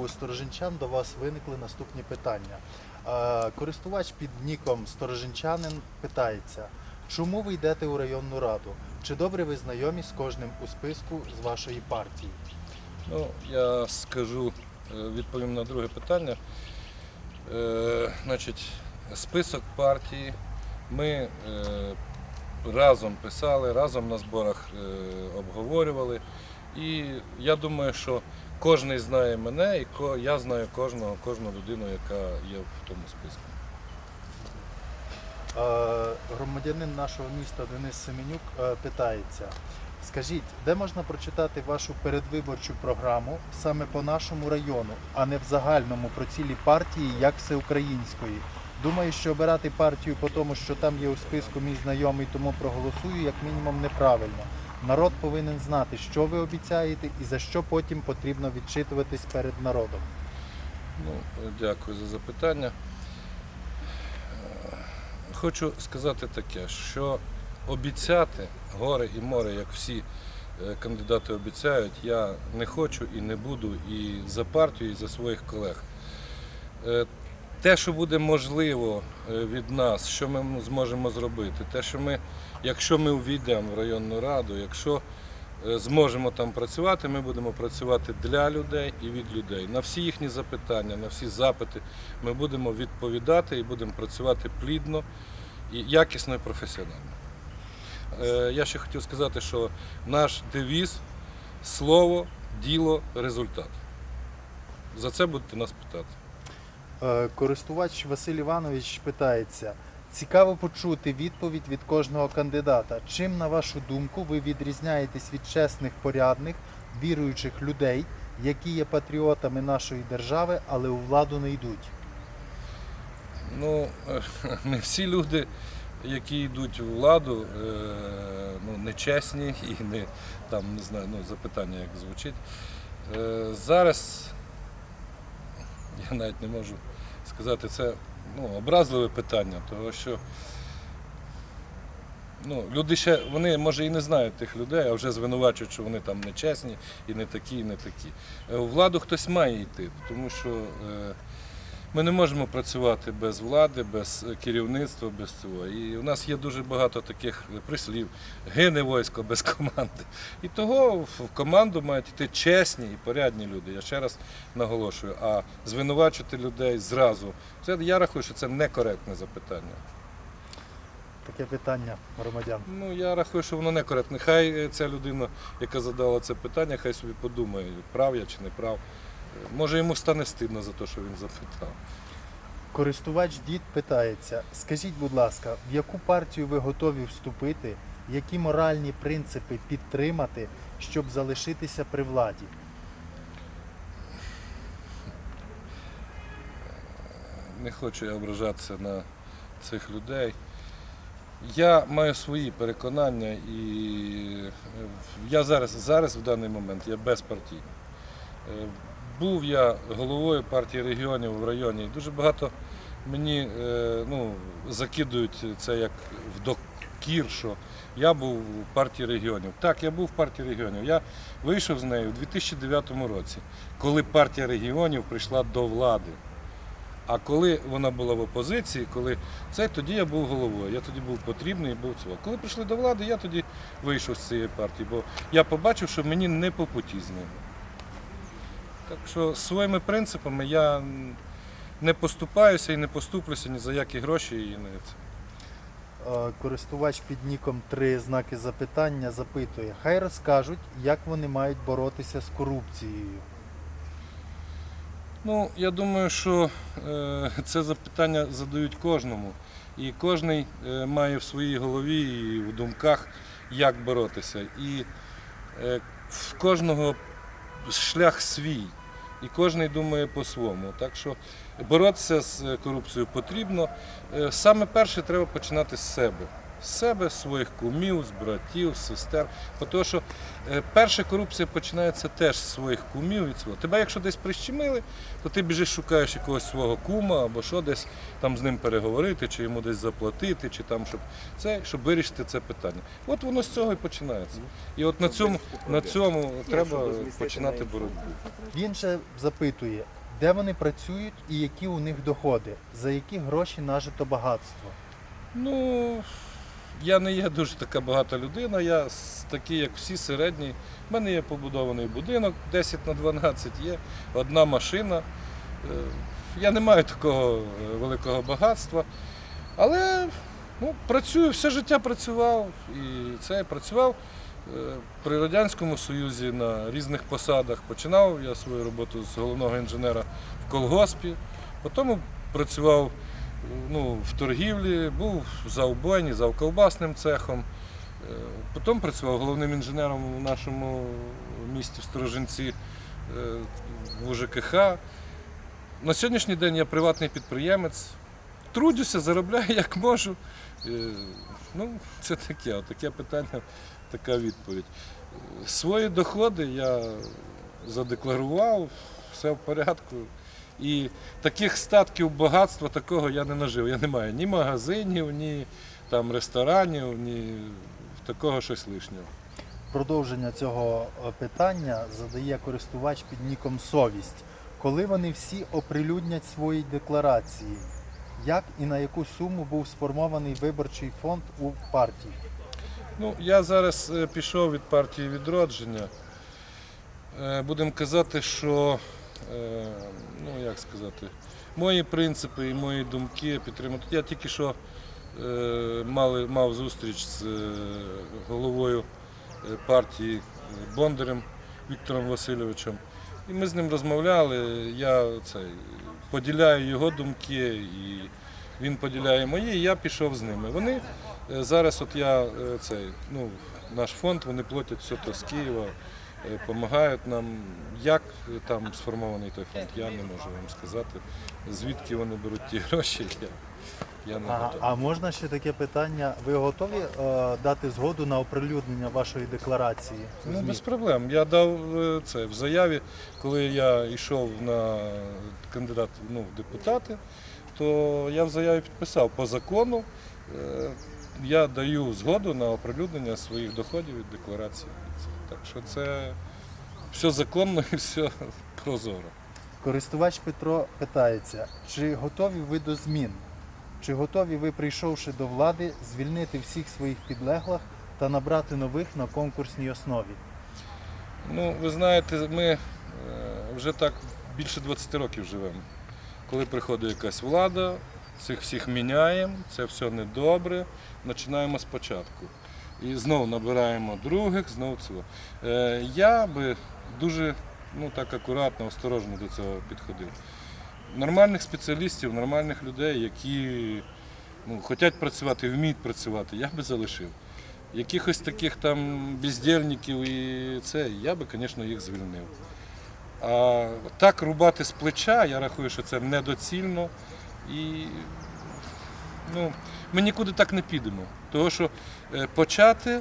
у стороженчан до вас виникли наступні питання. Е, Користувач під ніком Стороженчанин питається, чому ви йдете у районну раду? Чи добре ви знайомі з кожним у списку з вашої партії? Ну, я скажу, е, відповім на друге питання. Е, значить, список партії ми е, разом писали, разом на зборах е, обговорювали. І я думаю, що кожен знає мене, і я знаю кожного, кожну людину, яка є в тому списку. Громадянин нашого міста Денис Семенюк е, питається: скажіть, де можна прочитати вашу передвиборчу програму саме по нашому району, а не в загальному про цілі партії як всеукраїнської? Думаю, що обирати партію по тому, що там є у списку мій знайомий, тому проголосую, як мінімум неправильно. Народ повинен знати, що ви обіцяєте і за що потім потрібно відчитуватись перед народом. Ну, дякую за запитання. Хочу сказати таке, що обіцяти горе і море, як всі е, кандидати обіцяють, я не хочу і не буду і за партію, і за своїх колег. Е, Те, що буде можливо е, від нас, що ми зможемо зробити, те, що ми, якщо ми увійдемо в районну раду, якщо е, зможемо там працювати, ми будемо працювати для людей і від людей. На всі їхні запитання, на всі запити ми будемо відповідати і будемо працювати плідно і якісно і професіонально. Е, Я ще хотів сказати, що наш девіз слово, діло, результат. За це будете нас питати. Е, Користувач Василь Іванович питається: цікаво почути відповідь від кожного кандидата. Чим, на вашу думку, ви відрізняєтесь від чесних, порядних, віруючих людей, які є патріотами нашої держави, але у владу не йдуть? Ну, не всі люди, які йдуть у владу, е, ну, нечесні і не там не знаю, ну, запитання як звучить. Е, Зараз я навіть не можу сказати, це ну, образливе питання, тому що ну, люди ще, вони може і не знають тих людей, а вже звинувачують, що вони там нечесні і не такі, і не такі. Е, У владу хтось має йти, тому що е, ми не можемо працювати без влади, без е, керівництва, без цього. І у нас є дуже багато таких прислів. Гине військо без команди. І того в команду мають йти чесні і порядні люди. Я ще раз наголошую. А звинувачувати людей зразу, це я рахую, що це некоректне запитання. Таке питання громадян. Ну я рахую, що воно некоректне. Хай е, ця людина, яка задала це питання, хай собі подумає, прав я чи не прав. Е, Може йому стане стидно за те, що він запитав. Користувач дід питається: скажіть, будь ласка, в яку партію ви готові вступити, які моральні принципи підтримати, щоб залишитися при владі? не хочу я ображатися на цих людей. Я маю свої переконання і е, я зараз, зараз в даний момент я безпартійний. Був я головою партії регіонів в районі. Дуже багато мені е, ну, закидують це як в докір, що я був в партії регіонів. Так, я був в партії регіонів. Я вийшов з нею у 2009 році, коли партія регіонів прийшла до влади. А коли вона була в опозиції, коли це тоді я був головою, я тоді був потрібний і був цього. Коли прийшли до влади, я тоді вийшов з цієї партії, бо я побачив, що мені не по путі з ними. Так що своїми принципами я не поступаюся і не поступлюся ні за які гроші і не це. Е, Користувач під ніком три знаки запитання запитує: хай розкажуть, як вони мають боротися з корупцією. Ну, я думаю, що е, це запитання задають кожному. І кожен е, має в своїй голові і в думках, як боротися. І е, в кожного шлях свій. І кожен думає по-своєму. Так що боротися з е, корупцією потрібно. Е, Саме перше треба починати з себе. З себе, з своїх кумів, з братів, з сестер. Бо Тому що е, перша корупція починається теж з своїх кумів і цього. Тебе, якщо десь прищемили, то ти біжиш, шукаєш якогось свого кума або що десь там з ним переговорити, чи йому десь заплатити, чи там, щоб це, щоб вирішити це питання. От воно з цього і починається. І от на цьому, на цьому треба починати боротьбу. Він же запитує, де вони працюють і які у них доходи, за які гроші нажито багатство. Ну, я не є дуже така багата людина, я такий, як всі середні. У мене є побудований будинок 10 на 12, є одна машина. Е, Я не маю такого е, великого багатства. Але ну, працюю, все життя працював і це працював е, при Радянському Союзі на різних посадах. Починав я свою роботу з головного інженера в колгоспі, потім працював ну, в торгівлі, був за обойні, за ковбасним цехом. Е, Потім працював головним інженером в нашому місті в Сторожинці е, в УЖКХ. На сьогоднішній день я приватний підприємець. Трудюся, заробляю як можу. Е, Ну, це таке, таке питання, така відповідь. Свої доходи я задекларував, все в порядку. І таких статків багатства такого я не нажив. Я не маю ні магазинів, ні там ресторанів, ні такого щось лишнього. Продовження цього е, питання задає користувач під ніком Совість. Коли вони всі оприлюднять свої декларації, як і на яку суму був сформований виборчий фонд у партії? Ну, я зараз е, пішов від партії відродження. Е, Будемо казати, що ну як сказати, мої принципи і мої думки підтримують. Я тільки що е, мали, мав зустріч з е, головою е, партії е, Бондарем Віктором Васильовичем. І ми з ним розмовляли. Я цей, поділяю його думки, і він поділяє мої, і я пішов з ними. Вони Е, Зараз от я е, цей, ну, наш фонд, вони платять все то з Києва, допомагають нам. Як е, там сформований той фонд, я не можу вам сказати. Звідки вони беруть ті гроші, я, я не Ага, готовий. а можна ще таке питання? Ви готові е, дати згоду на оприлюднення вашої декларації? Ну, без проблем. Я дав е, це в заяві, коли я йшов на кандидат ну, в депутати, то я в заяві підписав по закону. е, Я даю згоду на оприлюднення своїх доходів від декларації. Так що це все законно і все прозоро. Користувач Петро питається, чи готові ви до змін? Чи готові ви, прийшовши до влади, звільнити всіх своїх підлеглих та набрати нових на конкурсній основі? Ну, ви знаєте, ми е, вже так більше 20 років живемо. Коли приходить якась влада, цих всіх міняємо, це все недобре, починаємо спочатку. І знову набираємо других, знову цього. Е, Я би дуже ну, так акуратно, осторожно до цього підходив. Нормальних спеціалістів, нормальних людей, які ну, хочуть працювати, вміють працювати, я би залишив. Якихось таких там бездільників і це, я би, звісно, їх звільнив. А так рубати з плеча, я рахую, що це недоцільно. І ну, ми нікуди так не підемо. Тому що е, почати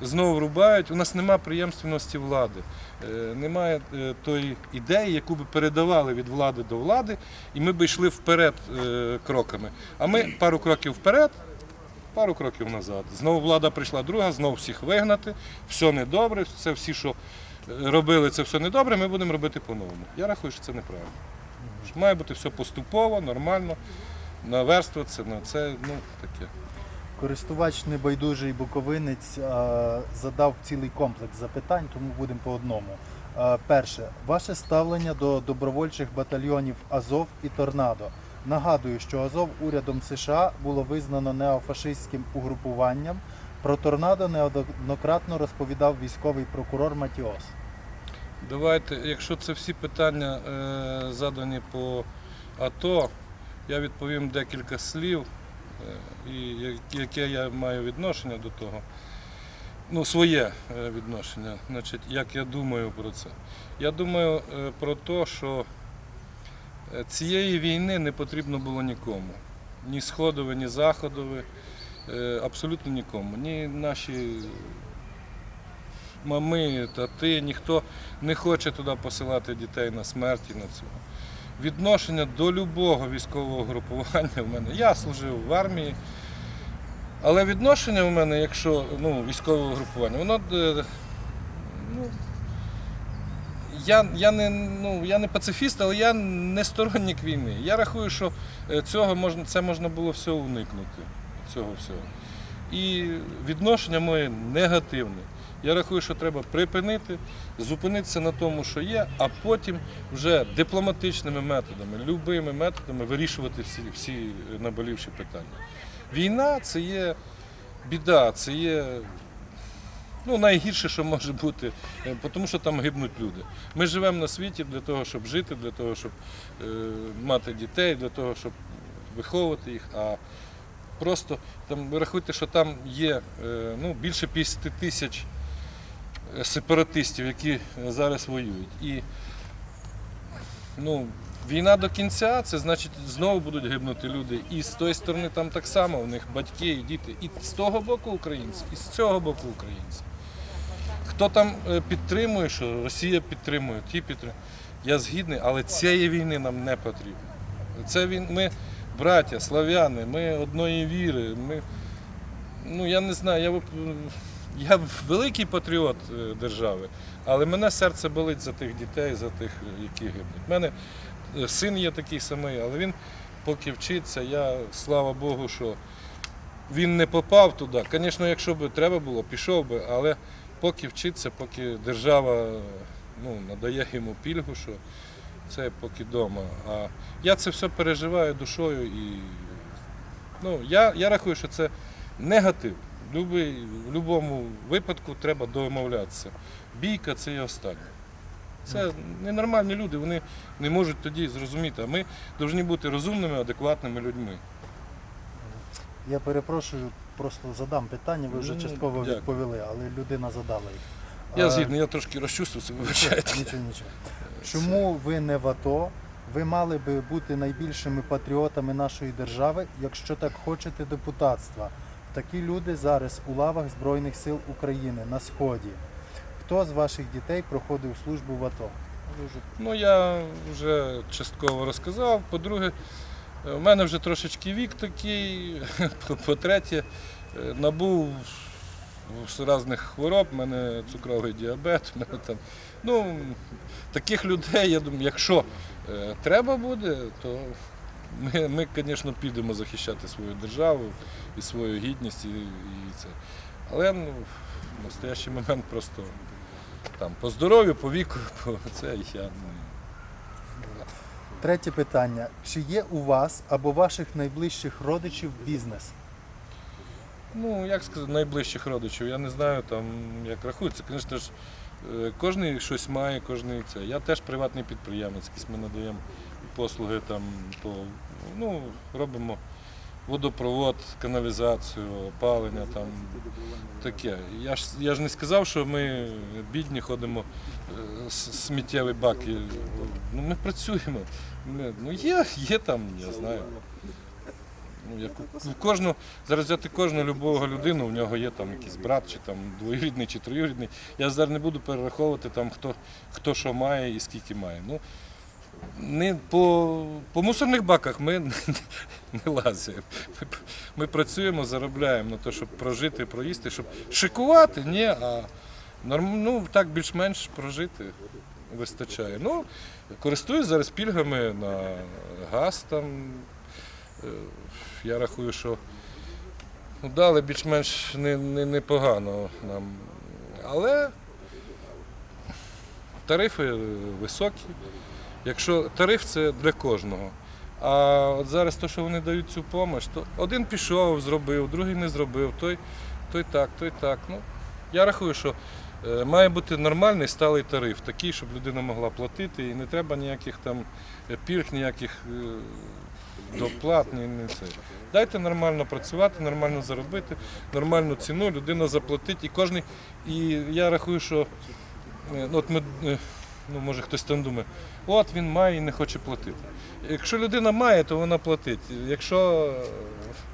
знову рубають, у нас немає приємственності влади, е, немає е, тої ідеї, яку би передавали від влади до влади, і ми б йшли вперед кроками. А ми пару кроків вперед, пару кроків назад. Знову влада прийшла друга, знову всіх вигнати, все недобре, це всі, що робили, це все недобре, ми будемо робити по-новому. Я рахую, що це неправильно. Має бути все поступово, нормально, наверстуватися на це, ну таке. Користувач небайдужий буковинець е, задав цілий комплекс запитань, тому будемо по одному. Е, Перше, ваше ставлення до добровольчих батальйонів Азов і Торнадо. Нагадую, що Азов урядом США було визнано неофашистським угрупуванням. Про торнадо неоднократно розповідав військовий прокурор Матіос. Давайте, якщо це всі питання е, задані по АТО, я відповім декілька слів, е, яке я маю відношення до того. Ну, своє е, відношення, значить, як я думаю про це. Я думаю е, про те, що цієї війни не потрібно було нікому. Ні сходове, ні заходове. е, абсолютно нікому. Ні наші мами, тати, ніхто не хоче туди посилати дітей на смерть і на цього. Відношення до любого військового групування в мене. Я служив в армії, але відношення в мене, якщо ну, військове групування, воно е, ну, я, я, не, ну, я не пацифіст, але я не сторонник війни. Я рахую, що е, цього можна, це можна було все уникнути. Цього всього. І відношення моє негативне. Я рахую, що треба припинити, зупинитися на тому, що є, а потім вже дипломатичними методами, любими методами вирішувати всі, всі наболівші питання. Війна це є біда, це є ну, найгірше, що може бути, е, тому що там гибнуть люди. Ми живемо на світі для того, щоб жити, для того, щоб е, мати дітей, для того, щоб виховувати їх. А просто там рахуйте, що там є е, ну, більше 50 тисяч сепаратистів, які зараз воюють. І ну, війна до кінця, це значить знову будуть гибнути люди. І з тої сторони там так само, у них батьки і діти. І з того боку українці, і з цього боку українці. Хто там е, підтримує, що Росія підтримує, ті підтримують. Я згідний, але цієї війни нам не потрібно. Це він, ми браття, слав'яни, ми одної віри. Ми, ну я не знаю, я, вип- я великий патріот е, держави, але мене серце болить за тих дітей, за тих, які гибнуть. У мене е, син є такий самий, але він поки вчиться, я слава Богу, що він не попав туди. Звісно, якщо б треба було, пішов би, але поки вчиться, поки держава ну, надає йому пільгу, що це поки вдома. А я це все переживаю душою і ну, я, я рахую, що це негатив. В любий- в будь-якому випадку треба домовлятися. Бійка це є останнє. Це ненормальні люди, вони не можуть тоді зрозуміти. А ми повинні бути розумними, адекватними людьми. Я перепрошую, просто задам питання, ви вже Ну, частково дякую. відповіли, але людина задала їх. Я А, згідний, я трошки розчувствувався, вибачайте. Нічого, нічого. Чому ви не в АТО? Ви мали би бути найбільшими патріотами нашої держави, якщо так хочете депутатства. Такі люди зараз у лавах Збройних сил України на сході. Хто з ваших дітей проходив службу в АТО? Ну, я вже частково розказав. По-друге, е, у мене вже трошечки вік такий. По- По-третє, е, набув різних хвороб, у мене цукровий діабет. Ну, таких людей, я думаю, якщо е, треба буде, то ми, ми, звісно, підемо захищати свою державу і свою гідність і, і це. Але ну, в настоящий момент просто там по здоров'ю, по віку, по це я не. Третє питання. Чи є у вас або ваших найближчих родичів бізнес? Ну, як сказати, найближчих родичів. Я не знаю, там як рахується. Звісно ж, е, кожен щось має, кожен це. Я теж приватний підприємець, якийсь ми надаємо послуги там по ну, робимо водопровод, каналізацію, опалення там таке. Я ж я ж не сказав, що ми бідні ходимо е, с- сміттєві баки. Ну, ми працюємо. Ми, ну, є, є там, я знаю. Ну, як кожну, зараз взяти кожну любого людину, у нього є там якийсь брат, чи там двоюрідний, чи троюрідний. Я зараз не буду перераховувати там, хто, хто що має і скільки має. Ну, не, по, по мусорних баках ми не, не лазимо. Ми, ми працюємо, заробляємо на те, щоб прожити, проїсти, щоб шикувати, ні, а ну, так більш-менш прожити вистачає. Ну, користуюсь зараз пільгами на газ там. Е, Я рахую, що ну, дали більш-менш не, не, непогано нам. Але тарифи високі. Якщо тариф це для кожного. А от зараз те, що вони дають цю допомогу, то один пішов, зробив, другий не зробив, той, той так, той так. Ну, я рахую, що е, має бути нормальний сталий тариф, такий, щоб людина могла платити, і не треба ніяких там е, пільг, ніяких е, доплат, ні, ні це. Дайте нормально працювати, нормально заробити, нормальну ціну, людина заплатить. І кожний, і я рахую, що ну, от ми Ну, може хтось там думає, от він має і не хоче платити. Якщо людина має, то вона платить. Якщо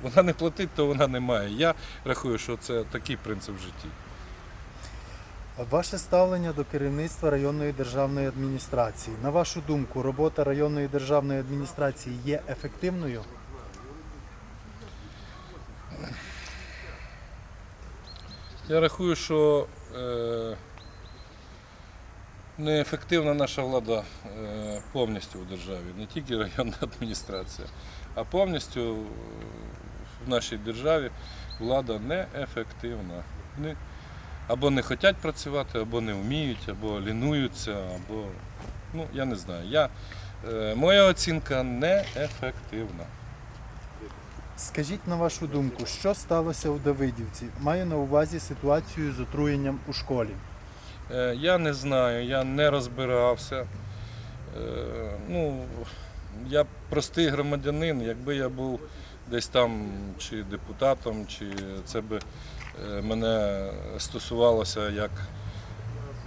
вона не платить, то вона не має. Я рахую, що це такий принцип в житті. Ваше ставлення до керівництва районної державної адміністрації. На вашу думку, робота районної державної адміністрації є ефективною? Я рахую, що е, неефективна наша влада е, повністю в державі, не тільки районна адміністрація, а повністю е, в нашій державі влада неефективна. Не, або не хочуть працювати, або не вміють, або лінуються, або ну я не знаю. Я, е, моя оцінка неефективна. Скажіть на вашу думку, що сталося у Давидівці? Маю на увазі ситуацію з отруєнням у школі. Е, Я не знаю, я не розбирався. Е, Ну, я простий громадянин, якби я був десь там чи депутатом, чи це би е, мене стосувалося як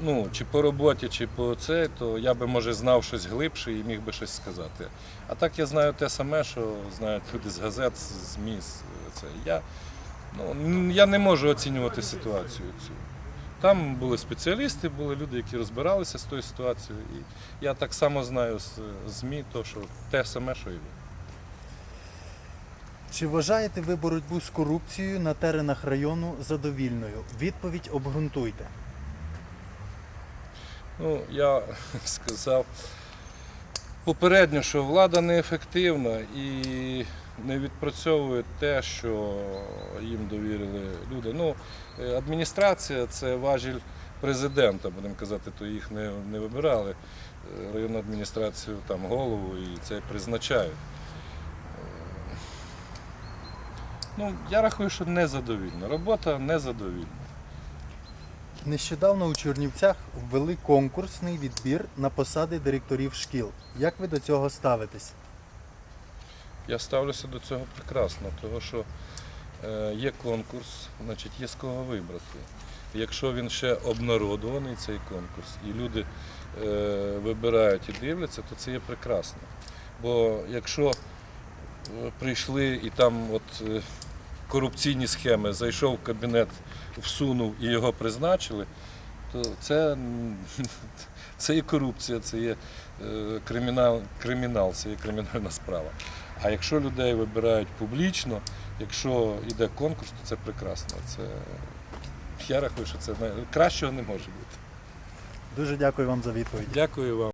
ну, чи по роботі, чи по це, то я би може знав щось глибше і міг би щось сказати. А так я знаю те саме, що знають люди з газет, з ЗМІ. з Це. Я, ну, я не можу оцінювати ситуацію цю. Там були спеціалісти, були люди, які розбиралися з тою ситуацією. І я так само знаю з ЗМІ, то, що те саме, що і ви. Чи вважаєте ви боротьбу з корупцією на теренах району задовільною? Відповідь обґрунтуйте. Ну, я сказав попередньо, що влада неефективна і не відпрацьовує те, що їм довірили люди. Ну, е, адміністрація це важіль президента, будемо казати, то їх не, не вибирали. Е, Районну адміністрацію там голову і це призначають. Е, Ну, я рахую, що незадовільна. Робота незадовільна. Нещодавно у Чернівцях ввели конкурсний відбір на посади директорів шкіл. Як ви до цього ставитесь? Я ставлюся до цього прекрасно, тому що е, є конкурс, значить є з кого вибрати. Якщо він ще обнародований, цей конкурс, і люди е, вибирають і дивляться, то це є прекрасно. Бо якщо е, прийшли і там от корупційні схеми, зайшов в кабінет, всунув і його призначили, то це, це є корупція, це є кримінал, кримінал, це є кримінальна справа. А якщо людей вибирають публічно, якщо йде конкурс, то це прекрасно. Це, я рахую, що це кращого не може бути. Дуже дякую вам за відповідь. Дякую вам.